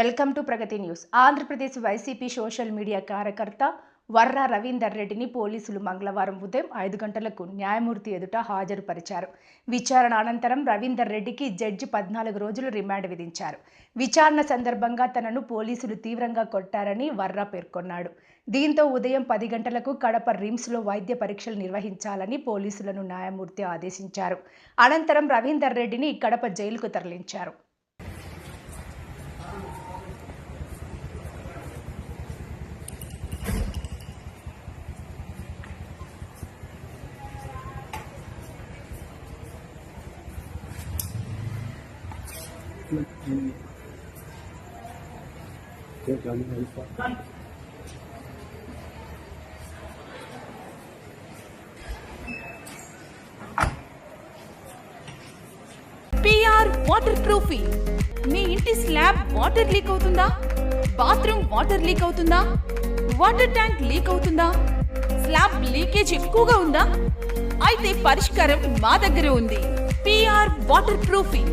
Welcome to Pragati news. Andhra Pradesh YCP social media కార్యకర్త వర్రా రవీందర్ రెడ్డిని పోలీసులు మంగళవారం ఉదయం ఐదు గంటలకు న్యాయమూర్తి ఎదుట హాజరుపరిచారు. విచారణ అనంతరం రవీందర్ రెడ్డికి జడ్జి పద్నాలుగు రోజులు రిమాండ్ విధించారు. విచారణ సందర్భంగా తనను పోలీసులు తీవ్రంగా కొట్టారని వర్రా పేర్కొన్నాడు. దీంతో ఉదయం పది గంటలకు కడప రిమ్స్లో వైద్య పరీక్షలు నిర్వహించాలని పోలీసులను న్యాయమూర్తి ఆదేశించారు. అనంతరం రవీందర్ రెడ్డిని కడప జైలుకు తరలించారు. పిఆర్ వాటర్ ప్రూఫింగ్ మీ ఇంటి స్లాబ్ వాటర్ లీక్ అవుతుందా? బాత్రూమ్ వాటర్ లీక్ అవుతుందా? వాటర్ ట్యాంక్ లీక్ అవుతుందా? స్లాబ్ లీకేజ్ ఎక్కువగా ఉందా? అయితే పరిష్కారం మా దగ్గర ఉంది. PR water proofing